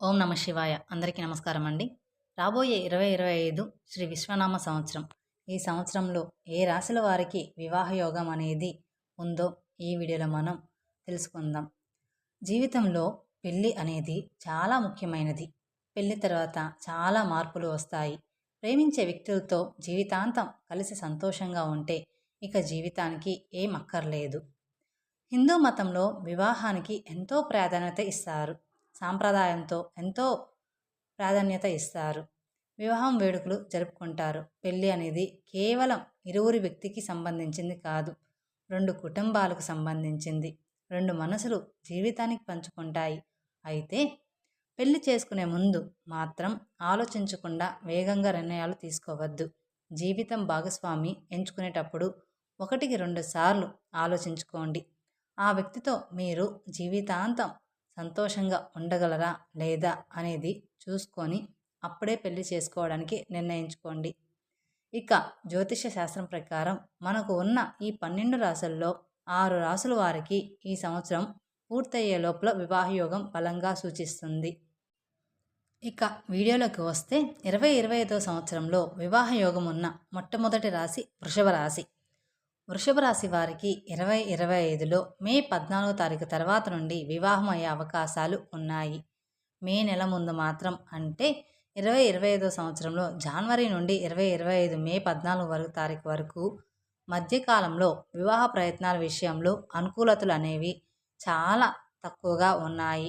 ఓం నమ శివాయ. అందరికీ నమస్కారం అండి. రాబోయే ఇరవై ఇరవై ఐదు శ్రీ విశ్వనామ సంవత్సరం. ఈ సంవత్సరంలో ఏ రాశుల వారికి వివాహ యోగం అనేది ఉందో ఈ వీడియోలో మనం తెలుసుకుందాం. జీవితంలో పెళ్ళి అనేది చాలా ముఖ్యమైనది. పెళ్ళి తర్వాత చాలా మార్పులు వస్తాయి. ప్రేమించే వ్యక్తులతో జీవితాంతం కలిసి సంతోషంగా ఉంటే ఇక జీవితానికి ఏం అక్కర్లేదు. హిందూ మతంలో వివాహానికి ఎంతో ప్రాధాన్యత ఇస్తారు. సాంప్రదాయంతో ఎంతో ప్రాధాన్యత ఇస్తారు. వివాహం వేడుకలు జరుపుకుంటారు. పెళ్ళి అనేది కేవలం ఇరువురి వ్యక్తికి సంబంధించింది కాదు రెండు కుటుంబాలకు సంబంధించింది. రెండు మనసులు జీవితానికి పంచుకుంటాయి. అయితే పెళ్ళి చేసుకునే ముందు మాత్రం ఆలోచించకుండా వేగంగా నిర్ణయాలు తీసుకోవద్దు. జీవితం భాగస్వామి ఎంచుకునేటప్పుడు ఒకటికి రెండు సార్లు ఆలోచించుకోండి. ఆ వ్యక్తితో మీరు జీవితాంతం సంతోషంగా ఉండగలరా లేదా అనేది చూసుకొని అప్పుడే పెళ్ళి చేసుకోవడానికి నిర్ణయించుకోండి. ఇక జ్యోతిష శాస్త్రం ప్రకారం మనకు ఉన్న ఈ పన్నెండు రాసుల్లో ఆరు రాసుల వారికి ఈ సంవత్సరం పూర్తయ్యే లోపల వివాహయోగం బలంగా సూచిస్తుంది. ఇక వీడియోలోకి వస్తే ఇరవై ఇరవై ఐదో సంవత్సరంలో వివాహయోగం ఉన్న మొట్టమొదటి రాశి వృషభ రాశి. వృషభ రాశి వారికి ఇరవై ఇరవై ఐదులో మే పద్నాలుగో తారీఖు తర్వాత నుండి వివాహం అయ్యే అవకాశాలు ఉన్నాయి. మే నెల ముందు మాత్రం అంటే ఇరవై ఇరవై ఐదో సంవత్సరంలో జనవరి నుండి ఇరవై ఇరవై ఐదు మే పద్నాలుగు వరకు తారీఖు వరకు మధ్యకాలంలో వివాహ ప్రయత్నాల విషయంలో అనుకూలతలు అనేవి చాలా తక్కువగా ఉన్నాయి.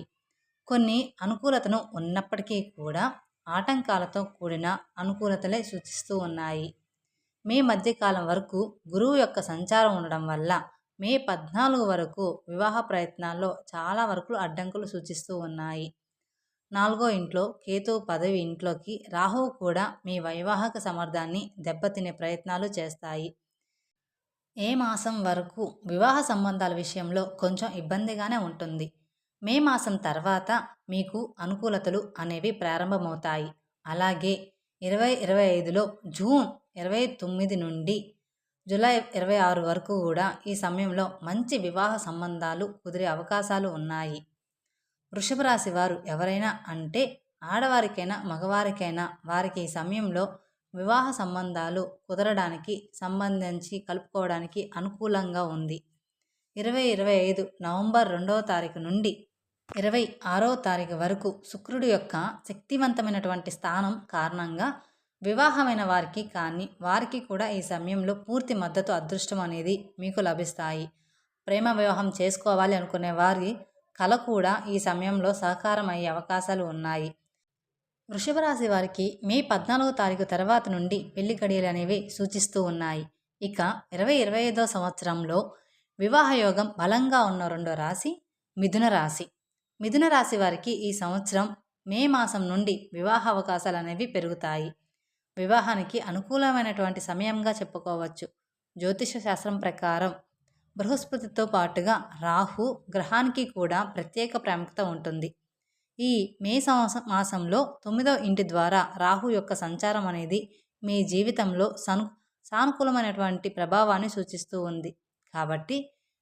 కొన్ని అనుకూలతను ఉన్నప్పటికీ కూడా ఆటంకాలతో కూడిన అనుకూలతలే సూచిస్తూ ఉన్నాయి. మే మధ్యకాలం వరకు గురువు యొక్క సంచారం ఉండడం వల్ల మే పద్నాలుగు వరకు వివాహ ప్రయత్నాల్లో చాలా వరకు అడ్డంకులు సూచిస్తూ ఉన్నాయి. నాలుగో ఇంట్లో కేతు పదవి ఇంట్లోకి రాహువు కూడా మీ వైవాహక సమర్థాన్ని దెబ్బతినే ప్రయత్నాలు చేస్తాయి. ఏ మాసం వరకు వివాహ సంబంధాల విషయంలో కొంచెం ఇబ్బందిగానే ఉంటుంది. మే మాసం తర్వాత మీకు అనుకూలతలు అనేవి ప్రారంభమవుతాయి. అలాగే ఇరవై ఇరవై ఐదులో జూన్ ఇరవై తొమ్మిది నుండి జూలై ఇరవై ఆరు వరకు కూడా ఈ సమయంలో మంచి వివాహ సంబంధాలు కుదిరే అవకాశాలు ఉన్నాయి. వృషభ రాశి వారు ఎవరైనా అంటే ఆడవారికైనా మగవారికైనా వారికి ఈ సమయంలో వివాహ సంబంధాలు కుదరడానికి సంబంధించి కలుపుకోవడానికి అనుకూలంగా ఉంది. ఇరవై ఇరవై ఐదు నవంబర్ రెండవ తారీఖు నుండి ఇరవై ఆరో తారీఖు వరకు శుక్రుడి యొక్క శక్తివంతమైనటువంటి స్థానం కారణంగా వివాహమైన వారికి కానీ వారికి కూడా ఈ సమయంలో పూర్తి మద్దతు అదృష్టం అనేది మీకు లభిస్తాయి. ప్రేమ వివాహం చేసుకోవాలి అనుకునే వారి కళ కూడా ఈ సమయంలో సహకారం అయ్యే అవకాశాలు ఉన్నాయి. వృషభ రాశి వారికి మే పద్నాలుగో తారీఖు తర్వాత నుండి పెళ్ళి గడియలు అనేవి సూచిస్తూ ఉన్నాయి. ఇక ఇరవై ఇరవై ఐదో సంవత్సరంలో వివాహయోగం బలంగా ఉన్న రెండో రాశి మిథున రాశి. మిథున రాశి వారికి ఈ సంవత్సరం మే మాసం నుండి వివాహ అవకాశాలు అనేవి పెరుగుతాయి. వివాహానికి అనుకూలమైనటువంటి సమయంగా చెప్పుకోవచ్చు. జ్యోతిష శాస్త్రం ప్రకారం బృహస్పతితో పాటుగా రాహు గ్రహానికి కూడా ప్రత్యేక ప్రాముఖ్యత ఉంటుంది. ఈ మే సంవత్సరం మాసంలో తొమ్మిదో ఇంటి ద్వారా రాహు యొక్క సంచారం అనేది మీ జీవితంలో సను సానుకూలమైనటువంటి ప్రభావాన్ని సూచిస్తూ ఉంది. కాబట్టి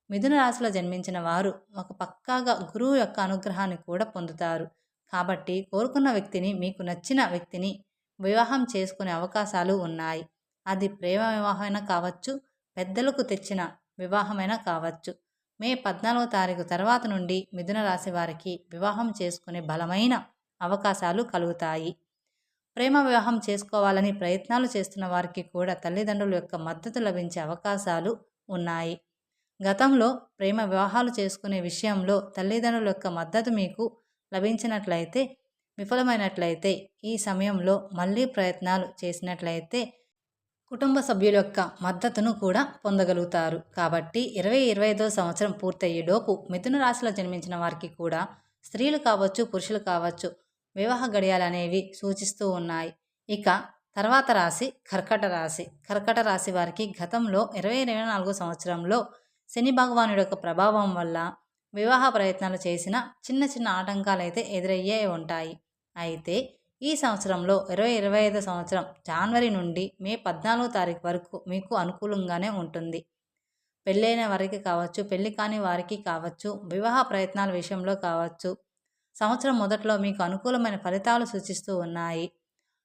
మిథున రాశిలో జన్మించిన వారు ఒక పక్కాగా గురువు యొక్క అనుగ్రహాన్ని కూడా పొందుతారు. కాబట్టి కోరుకున్న వ్యక్తిని మీకు నచ్చిన వ్యక్తిని వివాహం చేసుకునే అవకాశాలు ఉన్నాయి. అది ప్రేమ వివాహమైనా కావచ్చు పెద్దలకు తెచ్చిన వివాహమైనా కావచ్చు. మే పద్నాలుగో తారీఖు తర్వాత నుండి మిథున రాశి వారికి వివాహం చేసుకునే బలమైన అవకాశాలు కలుగుతాయి. ప్రేమ వివాహం చేసుకోవాలని ప్రయత్నాలు చేస్తున్న వారికి కూడా తల్లిదండ్రుల యొక్క మద్దతు లభించే అవకాశాలు ఉన్నాయి. గతంలో ప్రేమ వివాహాలు చేసుకునే విషయంలో తల్లిదండ్రుల యొక్క మద్దతు మీకు లభించినట్లయితే విఫలమైనట్లయితే ఈ సమయంలో మళ్ళీ ప్రయత్నాలు చేసినట్లయితే కుటుంబ సభ్యుల యొక్క మద్దతును కూడా పొందగలుగుతారు. కాబట్టి ఇరవై ఇరవై ఐదో సంవత్సరం పూర్తయ్యేలోపు మిథున రాశిలో జన్మించిన వారికి కూడా స్త్రీలు కావచ్చు పురుషులు కావచ్చు వివాహ గడియాలు అనేవి సూచిస్తూ ఉన్నాయి. ఇక తర్వాత రాశి కర్కట రాశి. కర్కట రాశి వారికి గతంలో ఇరవై ఇరవై నాలుగో సంవత్సరంలో శని భగవానుడి యొక్క ప్రభావం వల్ల వివాహ ప్రయత్నాలు చేసిన చిన్న చిన్న ఆటంకాలు అయితే ఎదురయ్యే ఉంటాయి. అయితే ఈ సంవత్సరంలో ఇరవై ఇరవై ఐదు సంవత్సరం జనవరి నుండి మే పద్నాలుగో తారీఖు వరకు మీకు అనుకూలంగానే ఉంటుంది. పెళ్ళైన వారికి కావచ్చు పెళ్ళి కాని వారికి కావచ్చు వివాహ ప్రయత్నాల విషయంలో కావచ్చు సంవత్సరం మొదట్లో మీకు అనుకూలమైన ఫలితాలు సూచిస్తూ ఉన్నాయి.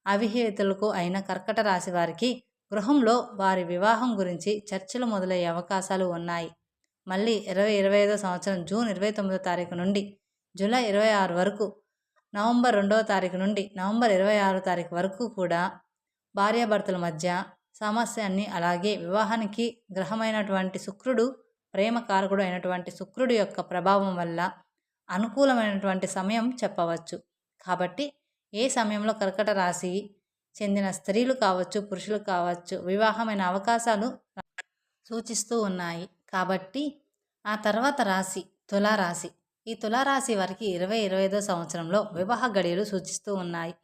అవిహేతులకు అయిన కర్కట రాశి వారికి గృహంలో వారి వివాహం గురించి చర్చలు మొదలయ్యే అవకాశాలు ఉన్నాయి. మళ్ళీ ఇరవై ఇరవై ఐదో సంవత్సరం జూన్ ఇరవై తొమ్మిదో తారీఖు నుండి జూలై ఇరవై ఆరు వరకు నవంబర్ రెండవ తారీఖు నుండి నవంబర్ ఇరవై ఆరో తారీఖు వరకు కూడా భార్యాభర్తల మధ్య సామస్యాన్ని అలాగే వివాహానికి గ్రహమైనటువంటి శుక్రుడు ప్రేమకారకుడు అయినటువంటి శుక్రుడు యొక్క ప్రభావం వల్ల అనుకూలమైనటువంటి సమయం చెప్పవచ్చు. కాబట్టి ఏ సమయంలో కర్కట రాశి చెందిన స్త్రీలు కావచ్చు పురుషులు కావచ్చు వివాహమైన అవకాశాలు సూచిస్తూ ఉన్నాయి. కాబట్టి ఆ తర్వాత రాశి తులారాశి ఈ తులారాశి వారికి ఇరవై ఇరవై ఐదో సంవత్సరంలో వివాహ గడియలు సూచిస్తూ ఉన్నాయి.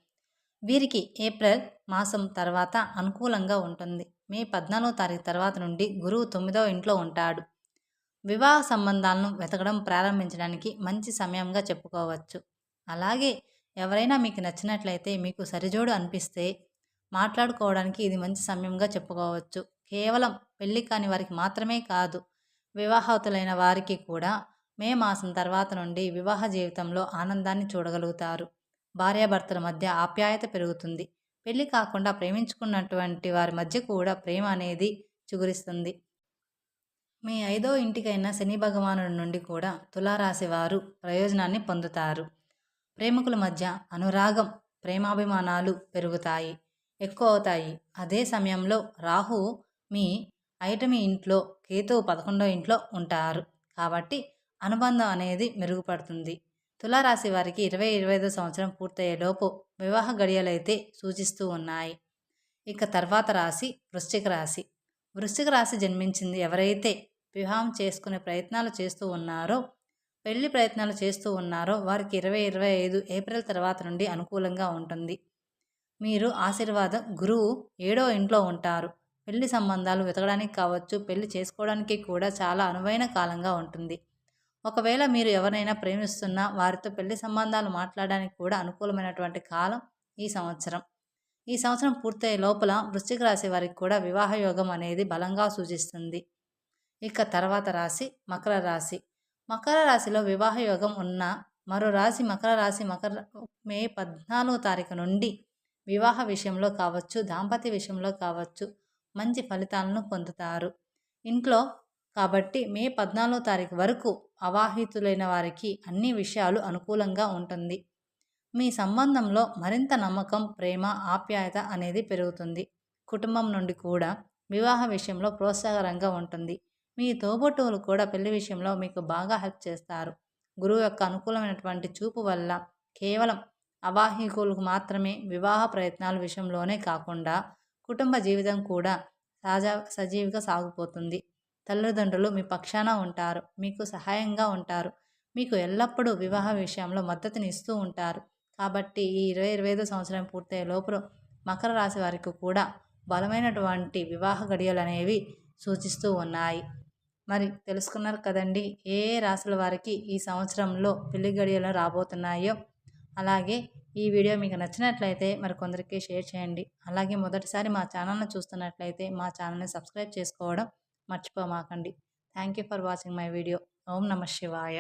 వీరికి ఏప్రిల్ మాసం తర్వాత అనుకూలంగా ఉంటుంది. మే పద్నాలుగో తారీఖు తర్వాత నుండి గురువు తొమ్మిదవ ఇంట్లో ఉంటాడు. వివాహ సంబంధాలను వెతకడం ప్రారంభించడానికి మంచి సమయంగా చెప్పుకోవచ్చు. అలాగే ఎవరైనా మీకు నచ్చినట్లయితే మీకు సరిజోడు అనిపిస్తే మాట్లాడుకోవడానికి ఇది మంచి సమయంగా చెప్పుకోవచ్చు. కేవలం పెళ్ళి కాని వారికి మాత్రమే కాదు వివాహతులైన వారికి కూడా మే మాసం తర్వాత నుండి వివాహ జీవితంలో ఆనందాన్ని చూడగలుగుతారు. భార్యాభర్తల మధ్య ఆప్యాయత పెరుగుతుంది. పెళ్ళి కాకుండా ప్రేమించుకున్నటువంటి వారి మధ్య కూడా ప్రేమ అనేది చిగురిస్తుంది. మీ ఐదో ఇంటికైన శని భగవానుడి నుండి కూడా తులారాశి వారు ప్రయోజనాన్ని పొందుతారు. ప్రేమికుల మధ్య అనురాగం ప్రేమాభిమానాలు పెరుగుతాయి. ఎక్కువ అవుతాయి. అదే సమయంలో రాహు మీ ఐటమి ఇంట్లో కేతువు పదకొండో ఇంట్లో ఉంటారు. కాబట్టి అనుబంధం అనేది మెరుగుపడుతుంది. తులారాశి వారికి ఇరవై ఇరవై ఐదో సంవత్సరం పూర్తయ్యేలోపు వివాహ గడియలైతే సూచిస్తూ ఉన్నాయి. ఇక తర్వాత రాశి వృశ్చిక రాశి. వృశ్చిక రాశి జన్మించింది ఎవరైతే వివాహం చేసుకునే ప్రయత్నాలు చేస్తూ ఉన్నారో పెళ్ళి ప్రయత్నాలు చేస్తూ ఉన్నారో వారికి ఇరవై ఇరవై ఐదు ఏప్రిల్ తర్వాత నుండి అనుకూలంగా ఉంటుంది. మీరు ఆశీర్వాదం గురువు ఏడో ఇంట్లో ఉంటారు. పెళ్ళి సంబంధాలు వెతకడానికి కావచ్చు పెళ్ళి చేసుకోవడానికి కూడా చాలా అనువైన కాలంగా ఉంటుంది. ఒకవేళ మీరు ఎవరైనా ప్రేమిస్తున్నా వారితో పెళ్ళి సంబంధాలు మాట్లాడడానికి కూడా అనుకూలమైనటువంటి కాలం ఈ సంవత్సరం. ఈ సంవత్సరం పూర్తయ్యే లోపల వృశ్చిక రాశి వారికి కూడా వివాహ యోగం అనేది బలంగా సూచిస్తుంది. ఇక తర్వాత రాశి మకర రాశి. మకర రాశిలో వివాహ యోగం ఉన్న మరో రాశి మకర రాశి మకర మే పద్నాలుగో తారీఖు నుండి వివాహ విషయంలో కావచ్చు దాంపత్య విషయంలో కావచ్చు మంచి ఫలితాలను పొందుతారు. ఇంట్లో కాబట్టి మే పద్నాలుగో తారీఖు వరకు అవాహితులైన వారికి అన్ని విషయాలు అనుకూలంగా ఉంటుంది. మీ సంబంధంలో మరింత నమ్మకం ప్రేమ ఆప్యాయత అనేది పెరుగుతుంది. కుటుంబం నుండి కూడా వివాహ విషయంలో ప్రోత్సాహకరంగా ఉంటుంది. మీ తోబుట్టువులు కూడా పెళ్ళి విషయంలో మీకు బాగా హెల్ప్ చేస్తారు. గురువు యొక్క అనుకూలమైనటువంటి చూపు వల్ల కేవలం అవాహికులకు మాత్రమే వివాహ ప్రయత్నాల విషయంలోనే కాకుండా కుటుంబ జీవితం కూడా సహజ సజీవిగా సాగిపోతుంది. తల్లిదండ్రులు మీ పక్షాన ఉంటారు. మీకు సహాయంగా ఉంటారు. మీకు ఎల్లప్పుడూ వివాహ విషయంలో మద్దతుని ఇస్తూ ఉంటారు. కాబట్టి ఈ ఇరవై ఇరవై ఐదో సంవత్సరం పూర్తయ్యే లోపల మకర రాశి వారికి కూడా బలమైనటువంటి వివాహ గడియలు అనేవి సూచిస్తూ ఉన్నాయి. మరి తెలుసుకున్నారు కదండి ఏ రాశుల వారికి ఈ సంవత్సరంలో పెళ్ళి గడియలు రాబోతున్నాయో? అలాగే ఈ వీడియో మీకు నచ్చినట్లయితే మరి కొందరికి షేర్ చేయండి. అలాగే మొదటిసారి మా ఛానల్ని చూస్తున్నట్లయితే మా ఛానల్ని సబ్స్క్రైబ్ చేసుకోవడం మర్చిపోమాకండి. Thank you for watching my video Om నమ శివాయ.